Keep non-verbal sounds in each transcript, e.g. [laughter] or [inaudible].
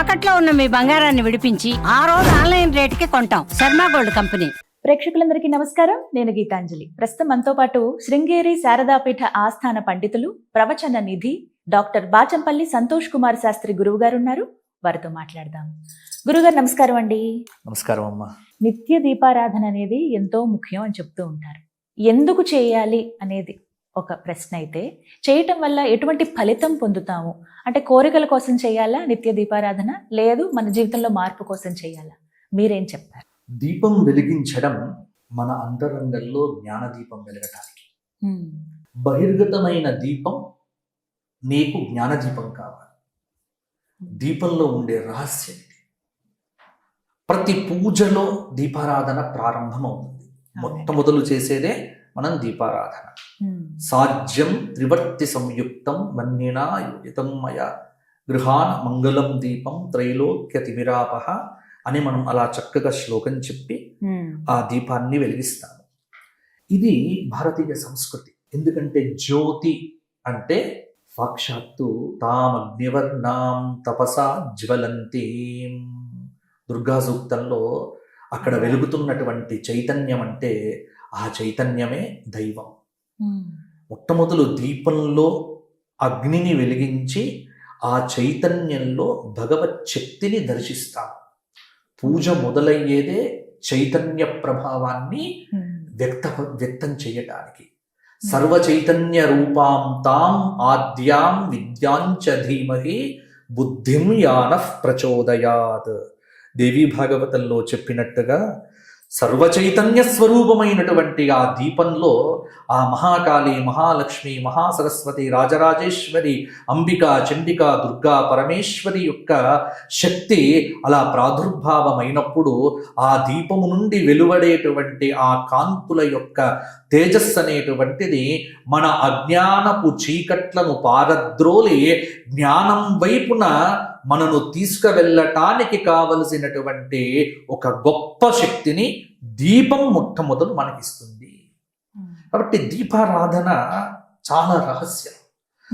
తాకట్లో ఉన్న మీ బంగారాన్ని విడిపించి ఆ రోజు ఆన్లైన్ రేటుకి కొంటాం. Sharma gold company. ప్రేక్షకులందరికీ నమస్కారం. నేను గీతాంజలి. ప్రస్తుతం మనతో పాటు శృంగేరి శారదాపీఠ ఆస్థాన పండితులు ప్రవచన నిధి డాక్టర్ బాచంపల్లి సంతోష్ కుమార్ శాస్త్రి గురువు గారు ఉన్నారు వారితో మాట్లాడదాం. గురుగారు నమస్కారం అండి. నమస్కారం అమ్మా. నిత్య దీపారాధన అనేది ఎంతో ముఖ్యం అని చెప్తూ ఉంటారు. ఎందుకు చేయాలి అనేది ఒక ప్రశ్న అయితే చేయటం వల్ల ఎటువంటి ఫలితం పొందుతాము? అంటే కోరికల కోసం చేయాలా నిత్య దీపారాధన? లేదు మన జీవితంలో మార్పు కోసం చేయాలా? మీరేం చెప్తారు? దీపం వెలిగించడం మన అంతరంగంలో జ్ఞానదీపం వెలగటానికి. హ్మ్. బహిర్గతమైన దీపం నీకు జ్ఞానదీపం కావాలి. దీపంలో ఉండే రహస్యం. ప్రతి పూజలో దీపారాధన ప్రారంభమవుతుంది. మొట్టమొదలు చేసేదే మనం దీపారాధన. సాధ్యం త్రివర్తి సంయుక్తం వన్యనా యుజితం మయ. గృహాన మంగళం దీపం త్రైలోక్య తిమిరాపహ అని మనం అలా చక్కగా శ్లోకం చెప్పి. ఆ దీపాన్ని వెలిగిస్తాము. ఇది భారతీయ సంస్కృతి. ఎందుకంటే జ్యోతి అంటే సాక్షాత్తు తామగ్నివర్ణాం తపసా జ్వలంతి. దుర్గా సూక్తంలో అక్కడ వెలుగుతున్నటువంటి చైతన్యం అంటే ఆ చైతన్యమే దైవం. హ్మ్. మొట్టమొదలు దీపంలో అగ్నిని వెలిగించి ఆ చైతన్యంలో భగవత్ శక్తిని దర్శిస్తాం. పూజ మొదలయ్యేదే చైతన్య ప్రభావాన్ని హ్మ్. వ్యక్త వ్యక్తం చేయటానికి. సర్వ చైతన్య రూపాం తాం ఆద్యాం విద్యాంచ ధీమహి బుద్ధిం యాన ప్రచోదయాత్. దేవీ భాగవతంలో చెప్పినట్టుగా సర్వచైతన్య స్వరూపమైనటువంటి ఆ దీపంలో ఆ మహాకాళి మహాలక్ష్మి మహాసరస్వతి రాజరాజేశ్వరి అంబిక చండిక దుర్గా పరమేశ్వరి యొక్క శక్తి అలా ప్రాదుర్భావమైనప్పుడు ఆ దీపము నుండి వెలువడేటువంటి ఆ కాంతుల యొక్క తేజస్సు అనేటువంటిది మన అజ్ఞానపు చీకట్లను పారద్రోలి జ్ఞానం వైపున మనను తీసుకువెళ్ళటానికి కావలసినటువంటి ఒక గొప్ప శక్తిని దీపం మొట్టమొదలు మనకిస్తుంది. కాబట్టి దీపారాధన చాలా రహస్యం.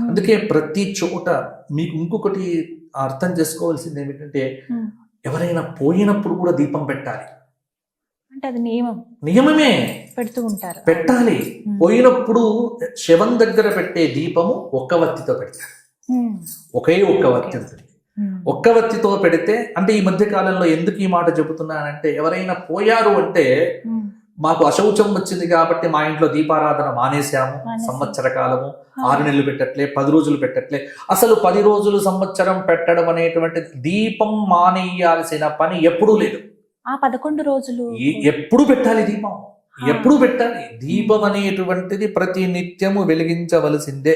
అందుకే ప్రతి చోట మీకు ఇంకొకటి అర్థం చేసుకోవాల్సింది ఏమిటంటే హ్మ్. ఎవరైనా పోయినప్పుడు కూడా దీపం పెట్టాలి. అంటే అది నియమం. నియమమే. పెడుతూ ఉంటారు. పెట్టాలి. హ్మ్. పోయినప్పుడు శవం దగ్గర పెట్టే దీపము ఒక్క వత్తితో పెడతారు. ఒకే ఒక్క వత్తి ఉంటుంది ఒక్క వత్తితో పెడితే అంటే ఈ మధ్య కాలంలో ఎందుకు ఈ మాట చెబుతున్నానంటే ఎవరైనా పోయారు అంటే. మాకు అశౌచం వచ్చింది కాబట్టి మా ఇంట్లో దీపారాధన మానేశాము. సంవత్సర కాలము. ఆరు నెలలు పెట్టట్లే పది రోజులు పెట్టట్లే అసలు పది రోజులు సంవత్సరం పెట్టడం అనేటువంటి దీపం మానేయాల్సిన పని ఎప్పుడూ లేదు ఆ పదకొండు రోజులు ఎప్పుడు పెట్టాలి దీపం. ఎప్పుడు పెట్టాలి దీపం అనేటువంటిది ప్రతి నిత్యము వెలిగించవలసిందే.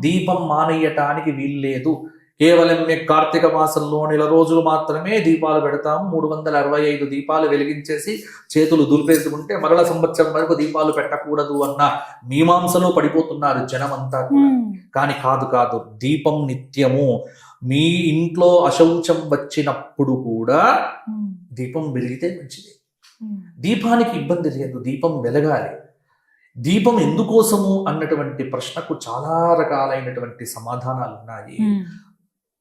దీపం మానేయటానికి వీల్లేదు కేవలం మేము కార్తీక మాసంలో నెల రోజులు మాత్రమే దీపాలు పెడతాము మూడు వందల అరవై ఐదు దీపాలు వెలిగించేసి చేతులు దులిపేసుకుంటే మరల సంవత్సరం వరకు దీపాలు పెట్టకూడదు అన్న మీమాంసలో పడిపోతున్నారు జనమంతా. కానీ కాదు కాదు దీపం నిత్యము మీ ఇంట్లో అశౌచం వచ్చినప్పుడు కూడా. దీపం వెలిగితే మంచిది. దీపానికి ఇబ్బంది లేదు దీపం వెలగాలి దీపం ఎందుకోసము అన్నటువంటి ప్రశ్నకు చాలా రకాలైనటువంటి సమాధానాలు ఉన్నాయి.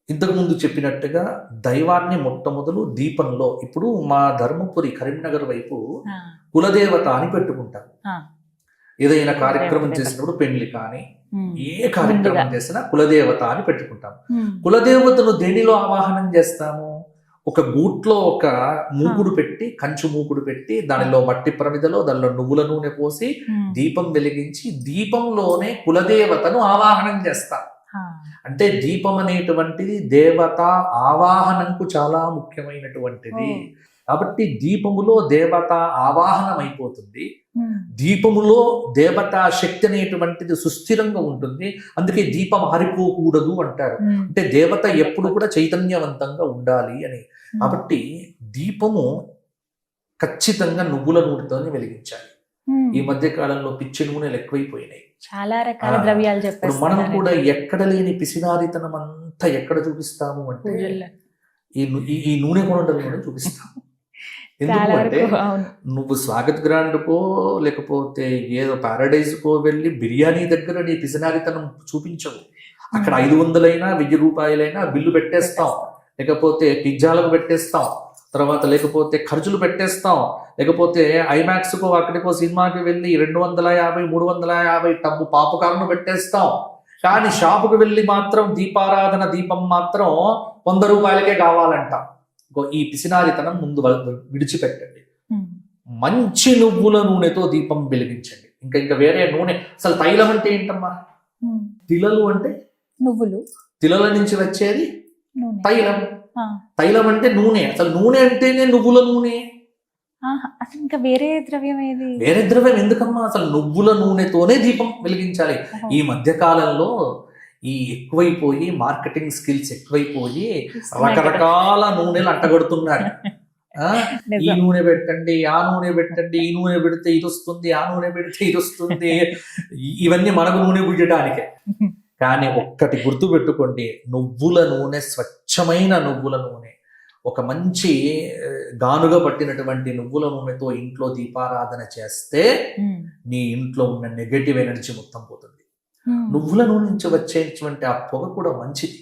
ఇంతకుముందు చెప్పినట్టుగా దైవాన్ని మొట్టమొదలు దీపంలో ఇప్పుడు మా ధర్మపురి కరీంనగర్ వైపు. కులదేవత అని పెట్టుకుంటారు. ఏదైనా కార్యక్రమం. చేసినప్పుడు పెళ్ళి కానీ. ఏ కార్యక్రమం. చేసినా కులదేవత అని పెట్టుకుంటాం. కులదేవతను దేనిలో ఆవాహనం చేస్తాము ఒక గూట్లో ఒక మూకుడు పెట్టి కంచు మూకుడు పెట్టి దానిలో మట్టి ప్రమిదలో దానిలో నువ్వుల నూనె పోసి. దీపం వెలిగించి దీపంలోనే కులదేవతను ఆవాహనం చేస్తాం. అంటే దీపం అనేటువంటిది దేవత ఆవాహనంకు చాలా ముఖ్యమైనటువంటిది. కాబట్టి దీపములో దేవత ఆవాహనం అయిపోతుంది. దీపములో దేవతా శక్తి అనేటువంటిది సుస్థిరంగా ఉంటుంది అందుకే దీపం ఆరిపోకూడదు అంటారు. అంటే దేవత ఎప్పుడు కూడా చైతన్యవంతంగా ఉండాలి అని కాబట్టి దీపము ఖచ్చితంగా నువ్వుల నూనెతోనే వెలిగించాలి. ఈ మధ్య కాలంలో పిచ్చి నూనెలు ఎక్కువైపోయినాయి. చాలా రకాల. ద్రవ్యాలు చెప్పేసి మనం కూడా ఎక్కడ లేని పిసినారితనం అంతా ఎక్కడ చూపిస్తాము అంటే ఈ ఈ- నూనె కొనడంలోనే చూపిస్తాము. [laughs] ఎందుకు చాలా అంటే వరకు అవును. నువ్వు స్వాగత్ గ్రాండ్కో లేకపోతే ఏదో పారడైజ్కో వెళ్ళి బిర్యానీ దగ్గర నీ పిసినారితనం చూపించవు. అక్కడ ఐదు వందలైనా వెయ్యి రూపాయలైనా బిల్లు పెట్టేస్తాం. లేకపోతే పిజ్జాలకు పెట్టేస్తాం. తర్వాత లేకపోతే ఖర్చులు పెట్టేస్తాం. లేకపోతే ఐమాక్స్కో అక్కడికో సినిమాకి వెళ్ళి రెండు వందల యాభై మూడు వందల యాభై టబ్బు పాపకాలను పెట్టేస్తాం. కానీ షాపుకు వెళ్ళి మాత్రం దీపారాధన దీపం మాత్రం వంద రూపాయలకే కావాలంట. ఈ పిసినారితనం ముందు విడిచిపెట్టండి. మంచి నువ్వుల నూనెతో దీపం వెలిగించండి. ఇంకా ఇంకా వేరే నూనె అసలు తైలం అంటే ఏంటమ్మా. తిలలు అంటే? నువ్వులు. తిలల నుంచి వచ్చేది? తైలం. తైలం అంటే నూనె. అసలు నూనె అంటేనే నువ్వుల నూనె. అసలు ఇంకా వేరే ద్రవ్యం ఏది? వేరే ద్రవ్యం ఎందుకమ్మా? అసలు నువ్వుల నూనెతోనే దీపం వెలిగించాలి. ఈ మధ్య కాలంలో ఈ ఎక్కువైపోయి మార్కెటింగ్ స్కిల్స్ ఎక్కువైపోయి రకరకాల నూనెలు అంటగడుతున్నారు. ఈ. నూనె పెట్టండి ఆ నూనె పెట్టండి ఈ నూనె పెడితే ఇది వస్తుంది ఆ నూనె పెడితే ఇది వస్తుంది. ఇవన్నీ మనకు నూనె పుయ్యడానికే. కానీ ఒక్కటి గుర్తు పెట్టుకోండి నువ్వుల నూనె స్వచ్ఛమైన నువ్వుల నూనె. ఒక మంచి గానుగ పట్టినటువంటి నువ్వుల నూనెతో ఇంట్లో దీపారాధన చేస్తే నీ ఇంట్లో ఉన్న నెగటివ్ ఎనర్జీ మొత్తం పోతుంది. నువ్వుల నూనె నుంచి వచ్చేటువంటి ఆ పొగ కూడా మంచిది.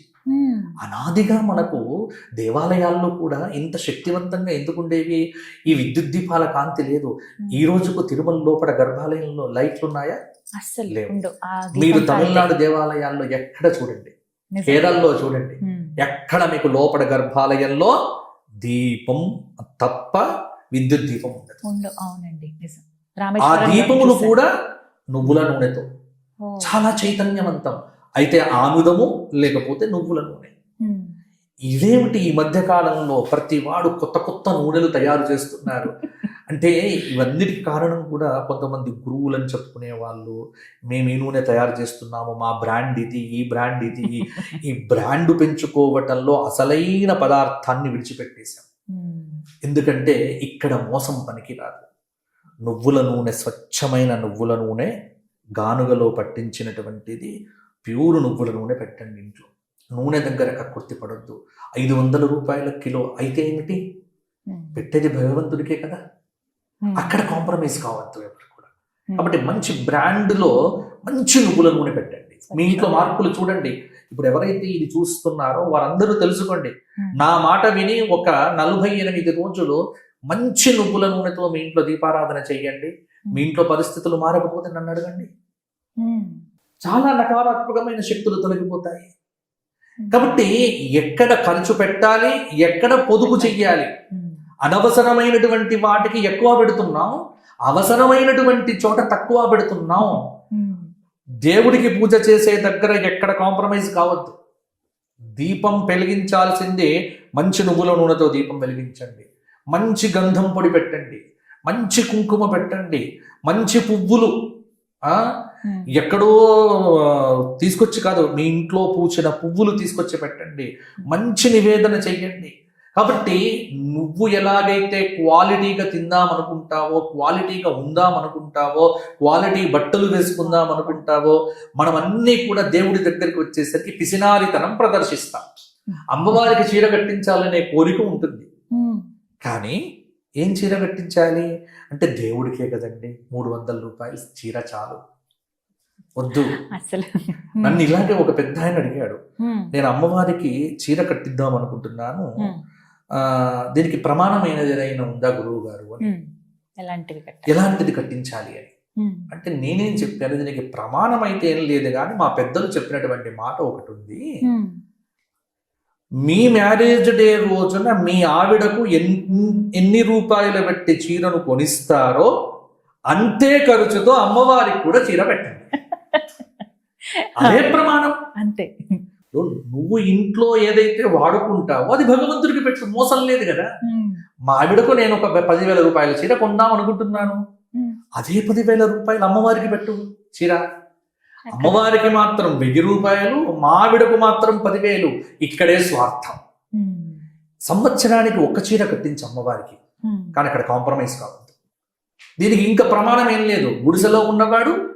అనాదిగా మనకు దేవాలయాల్లో కూడా ఇంత శక్తివంతంగా ఎందుకు ఉండేవి? ఈ విద్యుత్ దీపాల కాంతి లేదు. ఈ రోజుకు తిరుమల లోపల గర్భాలయంలో లైట్లు ఉన్నాయా? అస్సలు లేవు. మీరు తమిళనాడు దేవాలయాల్లో ఎక్కడ చూడండి. కేరళలో చూడండి. ఎక్కడ మీకు లోపల గర్భాలయంలో దీపం తప్ప విద్యుత్ దీపం ఉండదు. ఉండు అవునండి. ఆ దీపములు. కూడా నువ్వుల నూనెతో. చాలా చైతన్యవంతం. అయితే ఆముదము లేకపోతే నువ్వుల నూనె. ఇదేమిటి ఈ మధ్య కాలంలో ప్రతి వాడు కొత్త కొత్త నూనెలు తయారు చేస్తున్నారు? అంటే ఇవన్నిటికి కారణం కూడా కొంతమంది గురువులని చెప్పుకునే వాళ్ళు మేము ఈ నూనె తయారు చేస్తున్నాము మా బ్రాండ్ ఇది ఈ బ్రాండ్ ఇది. ఈ బ్రాండ్ పెంచుకోవటంలో అసలైన పదార్థాన్ని విడిచిపెట్టేశాం. ఎందుకంటే ఇక్కడ మోసం పనికిరాదు. నువ్వుల నూనె స్వచ్ఛమైన నువ్వుల నూనె గానుగలో పట్టించినటువంటిది ప్యూర్ నువ్వుల నూనె పెట్టండి ఇంట్లో. నూనె దగ్గర కక్కుర్తి పడొద్దు. ఐదు వందల రూపాయల కిలో అయితే ఏమిటి? పెట్టేది భగవంతుడికే కదా? అక్కడ కాంప్రమైజ్ కావద్దు ఎవరు కూడా. కాబట్టి మంచి బ్రాండ్లో మంచి నువ్వుల నూనె పెట్టండి. మీ ఇంట్లో మార్పులు చూడండి. ఇప్పుడు ఎవరైతే ఇది చూస్తున్నారో వారందరూ తెలుసుకోండి. నా మాట విని ఒక నలభై ఎనిమిది రోజులు మంచి నువ్వుల నూనెతో మీ ఇంట్లో దీపారాధన చేయండి. మీ ఇంట్లో పరిస్థితులు మారకపోతే నన్ను అడగండి. చాలా నకారాత్మకమైన శక్తులు తొలగిపోతాయి. కాబట్టి ఎక్కడ ఖర్చు పెట్టాలి ఎక్కడ పొదుపు చెయ్యాలి? ఉమ్, అనవసరమైనటువంటి వాటికి ఎక్కువ పెడుతున్నాం అవసరమైనటువంటి చోట తక్కువ పెడుతున్నాం. ఉమ్, దేవుడికి పూజ చేసే దగ్గర ఎక్కడ కాంప్రమైజ్ కావద్దు. దీపం వెలిగించాల్సిందే మంచి నువ్వుల నూనెతో దీపం వెలిగించండి. మంచి గంధం పొడి పెట్టండి. మంచి కుంకుమ పెట్టండి. మంచి పువ్వులు ఎక్కడో తీసుకొచ్చి కాదు మీ ఇంట్లో పూచిన పువ్వులు తీసుకొచ్చి పెట్టండి. మంచి నివేదన చెయ్యండి. కాబట్టి నువ్వు ఎలాగైతే క్వాలిటీగా తిందాం అనుకుంటావో క్వాలిటీగా ఉందాం అనుకుంటావో క్వాలిటీ బట్టలు వేసుకుందాం అనుకుంటావో మనం అన్నీ కూడా దేవుడి దగ్గరికి వచ్చేసరికి పిసినారితనం ప్రదర్శిస్తాం. అమ్మవారికి చీర కట్టించాలనే కోరిక ఉంటుంది. కానీ ఏం చీర కట్టించాలి అంటే దేవుడికే కదండి. మూడు వందల రూపాయలు చీర చాలు. వద్దు. అసలు. నన్ను ఇలాగే ఒక పెద్ద ఆయన అడిగాడు. నేను అమ్మవారికి చీర కట్టిద్దాం అనుకుంటున్నాను. దీనికి ప్రమాణమైనది ఏదైనా ఉందా గురువు గారు అని. కట్టాలి? ఎలాంటిది కట్టించాలి అని. అంటే నేనేం చెప్పాను దీనికి ప్రమాణం అయితే ఏం లేదు కానీ మా పెద్దలు చెప్పినటువంటి మాట ఒకటి ఉంది. మీ మ్యారేజ్ డే రోజున మీ ఆవిడకు ఎన్- ఎన్ని రూపాయలు పెట్టి చీరను కొనిస్తారో అంతే ఖర్చుతో అమ్మవారికి కూడా చీర పెట్టండి. [laughs] అదే ప్రమాణం. అంతే. నువ్వు ఇంట్లో ఏదైతే వాడుకుంటావో అది భగవంతుడికి పెట్టు మోసం లేదు కదా. మా ఆవిడకు నేను ఒక పదివేల రూపాయల చీర కొందాం అనుకుంటున్నాను. అదే పదివేల రూపాయలు అమ్మవారికి పెట్టు చీర. అమ్మవారికి మాత్రం వెయ్యి రూపాయలు మా ఆవిడకు మాత్రం పదివేలు. ఇక్కడే స్వార్థం. సంవత్సరానికి ఒక్క చీర కట్టించి అమ్మవారికి. కానీ అక్కడ కాంప్రమైజ్ కావద్దు. దీనికి ఇంకా ప్రమాణం ఏం లేదు. గుడిసెలో ఉన్నవాడు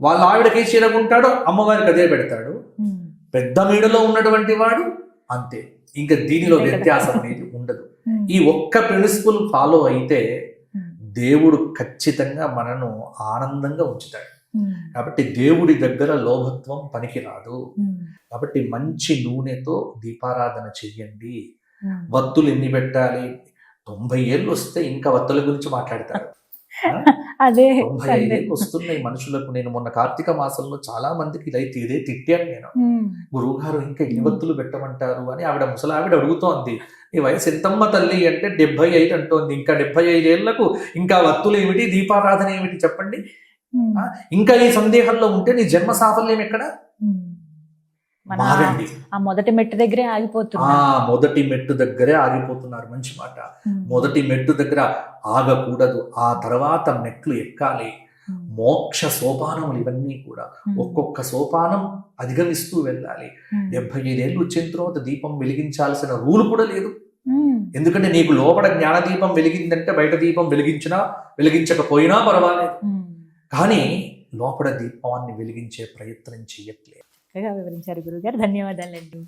వాళ్ళ ఆవిడకి ఏ చీర కొంటాడో అమ్మవారికి అదే పెడతాడు. పెద్ద మేడలో ఉన్నటువంటి వాడు అంతే. ఇంకా దీనిలో. వ్యత్యాసం [laughs] అనేది ఉండదు. ఈ ఒక్క ప్రిన్సిపల్ ఫాలో అయితే దేవుడు ఖచ్చితంగా మనను ఆనందంగా ఉంచుతాడు. కాబట్టి దేవుడి దగ్గర లోభత్వం పనికిరాదు. కాబట్టి మంచి నూనెతో దీపారాధన చెయ్యండి. వత్తులు ఎన్ని పెట్టాలి? తొంభై ఏళ్ళు వస్తే ఇంకా వత్తుల గురించి మాట్లాడతారు. [laughs] అదే తొంభై ఐదేళ్ళు వస్తున్నాయి మనుషులకు. నేను మొన్న కార్తీక మాసంలో చాలా మందికి ఇదైతే ఇదే తిట్టాను నేను. ఉమ్. గురువు గారు ఇంకా ఎన్ని వత్తులు పెట్టమంటారు అని ఆవిడ ముసలావిడ అడుగుతోంది. నీ వయసు ఎంతమ్మ తల్లి? అంటే డెబ్బై ఐదు అంటోంది. ఇంకా డెబ్బై ఐదేళ్ళకు ఇంకా వత్తులు ఏమిటి? దీపారాధన ఏమిటి? చెప్పండి. ఇంకా ఈ సందేహంలో ఉంటే నీ జన్మ సాఫల్యం ఎక్కడ? మారండి ఆ మొదటి మెట్టు దగ్గరే ఆ ఆగిపోతున్నా మొదటి మెట్టు దగ్గరే ఆగిపోతున్నారు. మంచి మాట. మొదటి మెట్టు దగ్గర ఆగకూడదు. ఆ తర్వాత మెట్లు ఎక్కాలి. మోక్ష సోపానములు ఇవన్నీ కూడా ఒక్కొక్క సోపానం అధిగమిస్తూ వెళ్ళాలి. డెబ్బై ఐదేళ్ళు వచ్చిన తర్వాత దీపం వెలిగించాల్సిన రూల్ కూడా లేదు. ఎందుకంటే నీకు లోపల జ్ఞాన దీపం వెలిగిందంటే బయట దీపం వెలిగించినా వెలిగించకపోయినా పర్వాలేదు. కానీ లోపల దీపాన్ని వెలిగించే ప్రయత్నం చేయట్లేదు. చక్కగా వివరించారు గురుగారు ధన్యవాదాలండి.